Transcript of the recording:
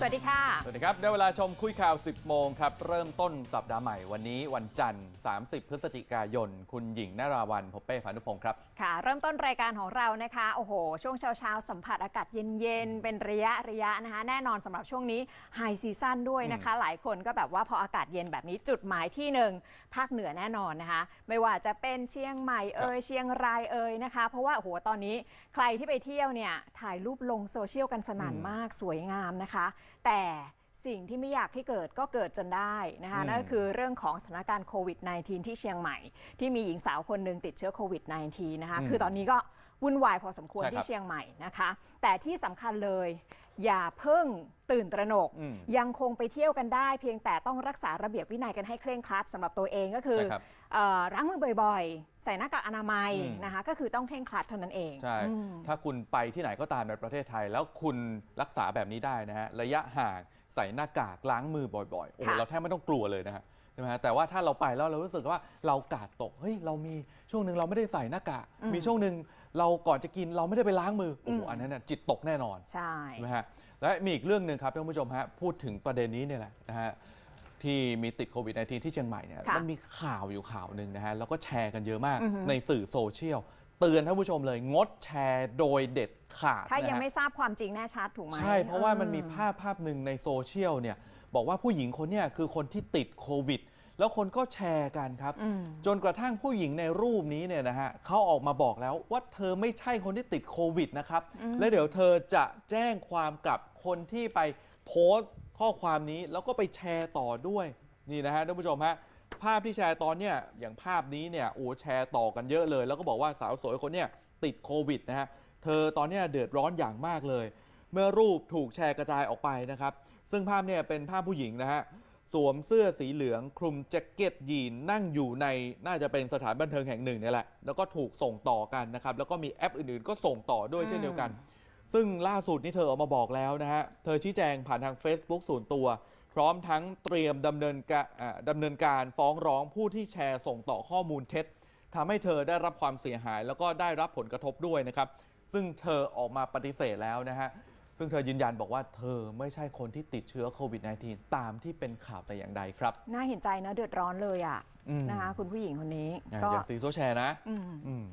สวัสดีค่ะ สวัสดีครับ ได้เวลาชมคุยข่าว 10 โมงครับ เริ่มต้นสัปดาห์ใหม่วันนี้วันจันทร์ 30 พฤศจิกายน คุณหญิงนาราวันพบเป้พานุพงศ์ครับ ค่ะ เริ่มต้นรายการของเรานะคะ โอ้โห ช่วงเช้าๆสัมผัสอากาศเย็น ๆ เป็นระยะระยะนะคะ แน่นอนสำหรับช่วงนี้ไฮซีซั่นด้วยนะคะ หลายคนก็แบบว่าพออากาศเย็นแบบนี้จุดหมายที่หนึ่งภาคเหนือแน่นอนนะคะ ไม่ว่าจะเป็นเชียงใหม่เอ่ยเชียงรายเอ่ยนะคะ เพราะว่าโอ้โหตอนนี้ใครที่ไปเที่ยวเนี่ยถ่ายรูปลงโซเชียลกันสนั่นอืมมากสวยงามนะคะแต่สิ่งที่ไม่อยากให้เกิดก็เกิดจนได้นะคะอืมนั่นก็คือเรื่องของสถานการณ์โควิด -19 ที่เชียงใหม่ ที่มีหญิงสาวคนหนึ่งติดเชื้อโควิด -19 นะคะคือตอนนี้ก็วุ่นวายพอสมควรใช่ครับที่เชียงใหม่นะคะ แต่ที่สำคัญเลย อย่าเพิ่งตื่นตระหนกอืมยังคงไปเที่ยวกันได้ เพียงแต่ต้องรักษาระเบียบวินัยกันให้เคร่งครัดสำหรับตัวเองก็คือใช่ครับเอ่อล้างมือบ่อยๆ ใส่หน้ากากอนามัยอืมนะคะก็คือต้องเคร่งครัดเท่านั้นเองใช่อืมถ้าคุณไปที่ไหนก็ตามในประเทศไทย แล้วคุณรักษาแบบนี้ได้นะฮะระยะห่างใส่หน้ากากล้างมือบ่อยๆโอ้โหค่ะเราแทบไม่ต้องกลัวเลยนะฮะใช่ไหมฮะแต่ว่าถ้าเราไปแล้วเรารู้สึกว่าเรากาดตก เฮ้ย เรามีช่วงหนึ่งเราไม่ได้ใส่หน้ากาก มีช่วงหนึ่ง เราก่อนจะกินเราไม่ได้ไปล้างมือโอ้โหอันนั้นน่ะจิตตกแน่นอนใช่ นะฮะและมีอีกเรื่องหนึ่งครับท่านผู้ชมฮะพูดถึงประเด็นนี้เนี่ยแหละนะฮะที่มีติดโควิด -19 ที่เชียงใหม่เนี่ยค่ะมันมีข่าวอยู่ข่าวหนึ่งนะฮะแล้วก็แชร์กันเยอะมากอือฮึ ในสื่อโซเชียลเตือนท่านผู้ชมเลยงดแชร์โดยเด็ดขาดถ้ายังนะฮะ ไม่ทราบความจริงแน่ชัดถูกไหมใช่ เพราะว่ามันมีอืภาพภาพหนึ่งในโซเชียลเนี่ยบอกว่าผู้หญิงคนเนี้คือคนที่ติดโควิด แล้วคนก็แชร์กันครับอืมจนกระทั่งผู้หญิงในรูปนี้เนี่ยนะฮะเขาออกมาบอกแล้วว่าเธอไม่ใช่คนที่ติดโควิดนะครับ และเดี๋ยวเธอจะแจ้งความกับคนที่ไปโพสต์ข้อความนี้แล้วก็ไปแชร์ต่อด้วยนี่นะฮะท่านผู้ชมฮะภาพที่แชร์ตอนเนี้ยอย่างภาพนี้เนี่ยโอ้แชร์ต่อกันเยอะเลย แล้วก็บอกว่าสาวสวยคนเนี้ยติดโควิดนะฮะเธอตอนเนี้ยเดือดร้อนอย่างมากเลย เมื่อรูปถูกแชร์กระจายออกไปนะครับ ซึ่งภาพเนี่ยเป็นภาพผู้หญิงนะฮะ สวมเสื้อสีเหลือง คลุมแจ็คเก็ตยีนนั่งอยู่ในน่าจะเป็นสถานบันเทิงแห่งหนึ่งเนี่ยแหละ แล้วก็ถูกส่งต่อกันนะครับ แล้วก็มีแอปอื่นๆ ก็ส่งต่อด้วยเช่นเดียวกัน ซึ่งล่าสุดนี่เธอออกมาบอกแล้วนะฮะ เธอชี้แจงผ่านทาง Facebook ส่วนตัว พร้อมทั้งเตรียมดำเนินการอ่าดำเนินการฟ้องร้องผู้ที่แชร์ส่งต่อข้อมูลเท็จทำให้เธอได้รับความเสียหาย แล้วก็ได้รับผลกระทบด้วยนะครับ ซึ่งเธอออกมาปฏิเสธแล้วนะฮะ ซึ่งเธอยืนยันบอกว่าเธอไม่ใช่คนที่ติดเชื้อโควิด -19 ตามที่เป็นข่าวแต่อย่างใดครับ น่าเห็นใจนะเดือดร้อนเลยอะอืม นะคะคุณผู้หญิงคนนี้อะก็อย่างซีโซแชร์นะอืม อืม